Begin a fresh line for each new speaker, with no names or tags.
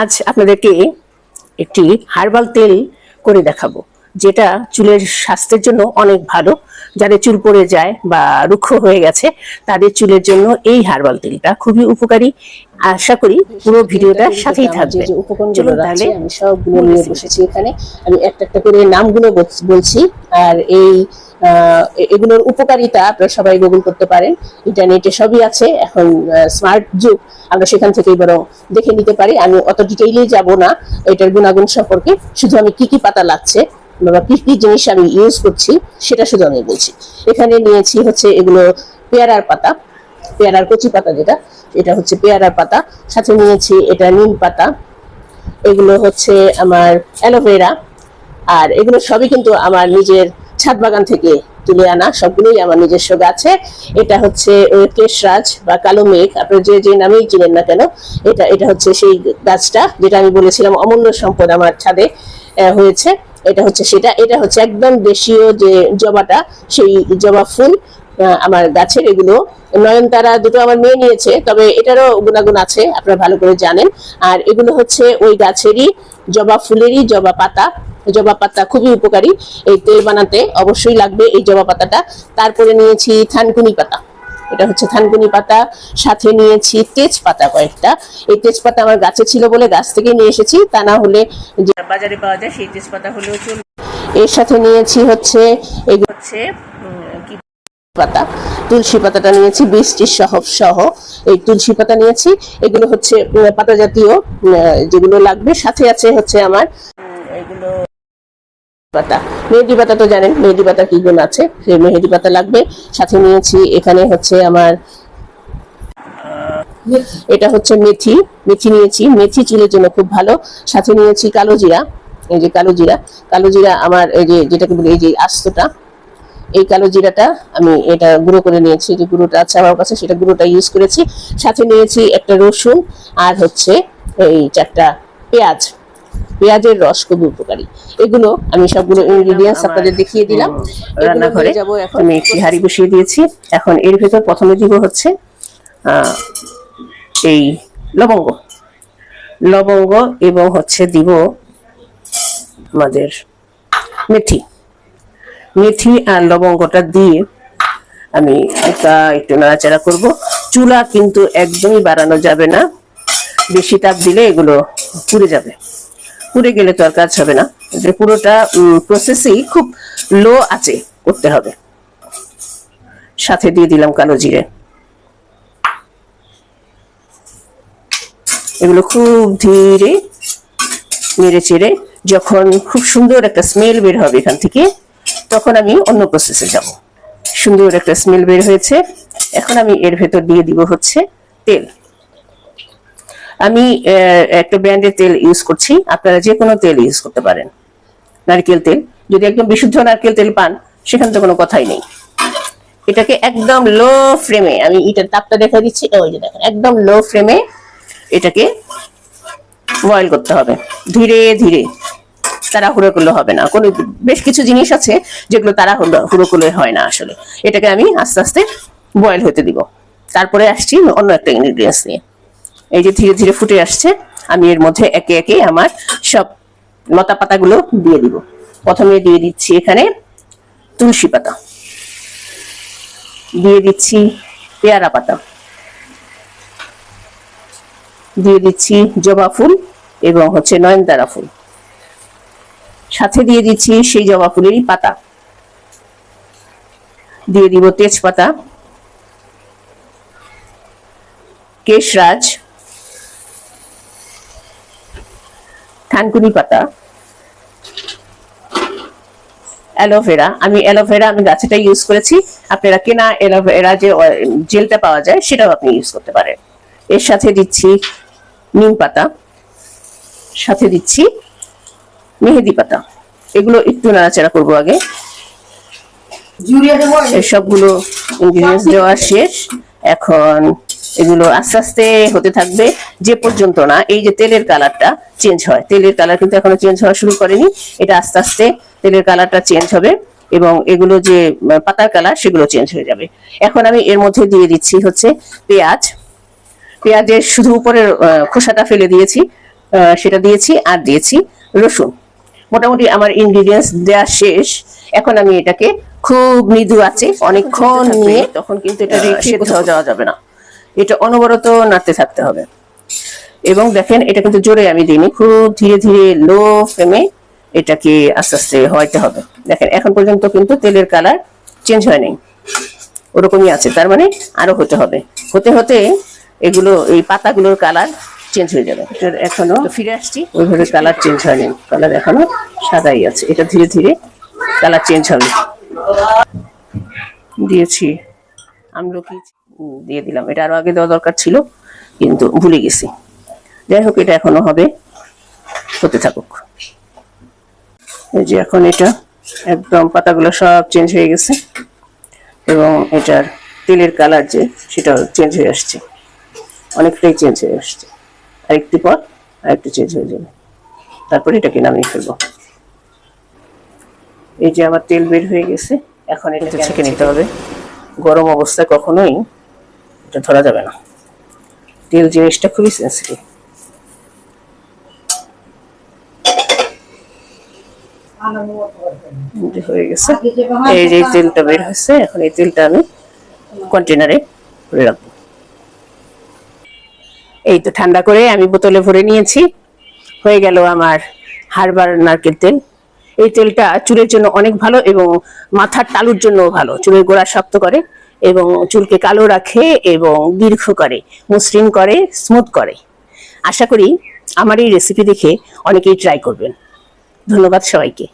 আজ আপনাদেরকে একটি হার্বাল তেল করে দেখাবো যেটা চুলের স্বাস্থ্যের জন্য অনেক ভালো যাদের চুল পড়ে যায় বা রুক্ষ হয়ে গেছে তাদের চুলের জন্য এই হার্বাল তেলটা খুবই উপকারী। আশা করি পুরো ভিডিওটা সাথেই থাকবে। চলুন তাহলে
আমি সবগুলো নিয়ে বসেছি এখানে। আমি একটা একটা করে নামগুলো বলছি। আর এই এগুলোর উপকারিতা আপনারা সবাই গুগল করতে পারেন। ইন্টারনেটে সবই আছে। এখন স্মার্ট যুগ। আমরা সেখান থেকেই বরং দেখে নিতে পারি। আমি অত ডিটেইলে যাব না। এটার গুণাগুণ সম্পর্কে শুধু আমি কি কি পাতা লাগছে বা কি কি জিনিস আমি ইউজ করছি, সেটা শুধু আমি বলছি। এখানে নিয়েছি হচ্ছে এগুলো পেয়ারার পাতা। পেয়ারার কচি পাতা যেটা, এটা হচ্ছে পেয়ারার পাতা। সাথে নিয়েছি এটা নিম পাতা। এগুলো হচ্ছে আমার অ্যালোভেরা আর এগুলো সবই কিন্তু আমার নিজের ছাদ বাগান থেকে তুলে আনা সবগুলোই আমার নিজস্ব গাছে। এটা হচ্ছে কেশরাজ বা কালো মেঘ। আপনারা যে যে নামেই চিনেন না কেন, এটা এটা হচ্ছে সেই গাছটা, যেটা আমি বলেছিলাম, অমূল্য সম্পদ আমার ছাদে হয়েছে। এটা হচ্ছে সেটা, এটা হচ্ছে একদম দেশীয় যে জবাটা, সেই জবা ফুল আমার গাছের। এগুলো নয়নতারা দুটো আমার মেয়ে নিয়েছে, তবে এটারও গুণাগুণ আছে, আপনারা ভালো করে জানেন। আর এগুলো হচ্ছে ওই গাছেরই জবা ফুলেরই জবা পাতা। জবা পাতা খুবই উপকারী। এই তেল বানাতে অবশ্যই লাগবে এই জবা পাতাটা। তারপরে নিয়েছি থানকুনি পাতা। এটা হচ্ছে থানকুনি পাতা। সাথে নিয়েছি তেজপাতা কয়েকটা। এই তেজপাতা আমার গাছে ছিল বলে গাছ থেকে নিয়ে এসেছি। তা না হলে বাজারে পাওয়া যায় সেই তেজপাতা হলেও চলবে এর সাথে নিয়েছি হচ্ছে এগুলো হচ্ছে পাতা? তুলসী পাতাটা নিয়েছি, বৃষ্টির সহ সহ। এই তুলসী পাতা নিয়েছি। এগুলো হচ্ছে পাতা জাতীয় যেগুলো লাগবে। সাথে আছে হচ্ছে আমার পাতা। মেহেদি পাতা তো জানেন, মেহেদি পাতা কি গুণ আছে? সেই মেহেদি পাতা লাগবে। সাথে নিয়েছি এখানে হচ্ছে আমার, এটা হচ্ছে মেথি। মেথি নিয়েছি। মেথি চুলের জন্য খুব ভালো। সাথে নিয়েছি কালো জিরা। এই যে কালো জিরা। কালো জিরা আমার এই যে, যেটাকে বলি এই যে আস্তটা, এই কালো জিরাটা আমি এটা গুঁড়ো করে নিয়েছি। যে গুঁড়োটা আছে আমার কাছে, সেটা গুঁড়োটা ইউজ করেছি। সাথে নিয়েছি একটা রসুন আর হচ্ছে এই চারটা পেঁয়াজ। পেঁয়াজের রস খুবই উপকারী। এগুলো আমি সবগুলো ইনগ্রিডিয়েন্টস আপনাদের দেখিয়ে দিলাম।
রান্নাঘরে।
যাব এখন
আমি একটি হাঁড়ি বসিয়ে দিয়েছি। এখন এর ভেতর প্রথমে দিব হচ্ছে এই লবঙ্গ। লবঙ্গ এবং হচ্ছে দিব আমাদের মেথি। মেথি আর লবঙ্গটা দিয়ে আমি হালকা একটু নাড়াচাড়া করব। চুলা কিন্তু একদমই বাড়ানো যাবে না। বেশি তাপ দিলে এগুলো পুড়ে যাবে। পুড়ে গেলে তো আর কাজ হবে না। যে পুরোটা প্রসেসই খুব লো আছে, করতে হবে। সাথে দিয়ে দিলাম কালো জিরে। এগুলো খুব ধীরে নেড়ে চেড়ে যখন খুব সুন্দর একটা স্মেল বের হবে এখান থেকে, তখন আমি অন্য প্রসেসে যাব। সুন্দর একটা স্মেল বের হয়েছে। এখন আমি এর ভেতর দিয়ে দিব হচ্ছে তেল। আমি একটা ব্র্যান্ডের তেল ইউজ করছি। আপনারা যে কোনো তেল ইউজ করতে পারেন। নারকেল তেল। যদি একদম বিশুদ্ধ নারকেল তেল পান, সেখানে তো কোনো কথাই নেই। এটাকে একদম লো ফ্লেমে আমি এটার তাপটা দেখা দিচ্ছি ওই যে দেখেন, একদম লো ফ্লেমে এটাকে বয়েল করতে হবে। ধীরে ধীরে। তাড়াহুড়ো করলে হবে না। কোনো বেশ কিছু জিনিস আছে, যেগুলো তাড়াহুড়ো, হুড়ো করলে হয় না আসলে। এটাকে আমি আস্তে আস্তে বয়েল হতে দিব। তারপরে আসছি অন্য একটা ইনগ্রিডিয়েন্টস নিয়ে। এই যে ধীরে ধীরে ফুটে আসছে, আমি এর মধ্যে একে একে আমার সব লতা পাতাগুলো দিয়ে দিব। প্রথমে দিয়ে দিচ্ছি এখানে তুলসী পাতা। দিয়ে দিচ্ছি পেয়ারা পাতা। দিয়ে দিচ্ছি জবা ফুল এবং হচ্ছে নয়নতারা ফুল। সাথে দিয়ে দিচ্ছি সেই জবা ফুলেরই পাতা। দিয়ে দিব তেজপাতা, কেশরাজ থানকুনি পাতা অ্যালোভেরা আমি অ্যালোভেরা আমি গাছেটা ইউজ করেছি। আপনারা কেনা অ্যালোভেরা যে জেলটা পাওয়া যায় সেটাও আপনি ইউজ করতে পারেন। এর সাথে দিচ্ছি নিম পাতা। সাথে দিচ্ছি মেহেদি পাতা। এগুলো একটু নাড়াচাড়া করব আগে। সবগুলো ইনগ্রিডিয়েন্টস দেওয়া শেষ। এখন এগুলো আস্তে আস্তে হতে থাকবে। যে পর্যন্ত না এই যে তেলের কালারটা চেঞ্জ হয়। তেলের কালার কিন্তু এখনও চেঞ্জ হওয়া শুরু করেনি। এটা আস্তে আস্তে তেলের কালারটা চেঞ্জ হবে এবং এগুলো যে পাতার কালার সেগুলো চেঞ্জ হয়ে যাবে। এখন আমি এর মধ্যে দিয়ে দিচ্ছি হচ্ছে পেঁয়াজ। পেঁয়াজের শুধু উপরের খোসাটা ফেলে দিয়েছি। আহ, সেটা দিয়েছি আর দিয়েছি রসুন। মোটামুটি আমার ইনগ্রিডিয়েন্টস দেওয়া শেষ। এখন আমি এটাকে খুব মৃদু আছে অনেকক্ষণ নিয়ে তখন কিন্তু এটা রেখে কোথাও যাওয়া যাবে না। এটা অনবরত নাড়তে থাকতে হবে। এবং দেখেন এটা কিন্তু জোরে আমি দিইনি খুব ধীরে ধীরে লো ফ্লেমে এটাকে আস্তে আস্তে হওয়াইতে হবে। দেখেন এখন পর্যন্ত কিন্তু তেলের কালার চেঞ্জ হয়নি। ওরকমই আছে তার মানে আরও হতে হবে। হতে হতে এগুলো এই পাতাগুলোর কালার চেঞ্জ হয়ে যাবে। এটার এখনও ফিরে আসছি। ওইভাবে কালার চেঞ্জ হয়নি। কালার এখনও সাদাই আছে। এটা ধীরে ধীরে কালার চেঞ্জ হবে। দিয়েছি। আমলকি দিয়ে দিলাম। এটা আরও আগে দেওয়া দরকার ছিল কিন্তু ভুলে গেছি। যাই হোক এটা এখনও হবে। হতে থাকুক। এই যে এখন এটা একদম পাতাগুলো সব চেঞ্জ হয়ে গেছে। এবং এটার তেলের কালার যে সেটাও চেঞ্জ হয়ে আসছে। অনেকটাই চেঞ্জ হয়ে আসছে। আর একটু পর আর একটু চেঞ্জ হয়ে যাবে। তারপরে এটাকে নামিয়ে ফেলব। এই যে আমার তেল বের হয়ে গেছে এখন এটা ছেঁকে নিতে হবে। গরম অবস্থায় কখনোই এটা ধরা যাবে না। তেল জিনিসটা খুবই সেন্সিটিভ হয়ে গেছে। এই যে তেলটা বের হয়েছে, এখন এই তেলটা আমি কন্টেনারে ভরে রাখব। এই তো ঠান্ডা করে আমি বোতলে ভরে নিয়েছি। হয়ে গেল আমার হারবার নারকেল তেল। এই তেলটা চুলের জন্য অনেক ভালো এবং মাথার তালুর জন্য ভালো। চুলের গোড়া শক্ত করে এবং চুলকে কালো রাখে এবং দীর্ঘ করে, মসৃণ করে স্মুথ করে। আশা করি আমার এই রেসিপি দেখে অনেকেই ট্রাই করবেন। ধন্যবাদ সবাইকে।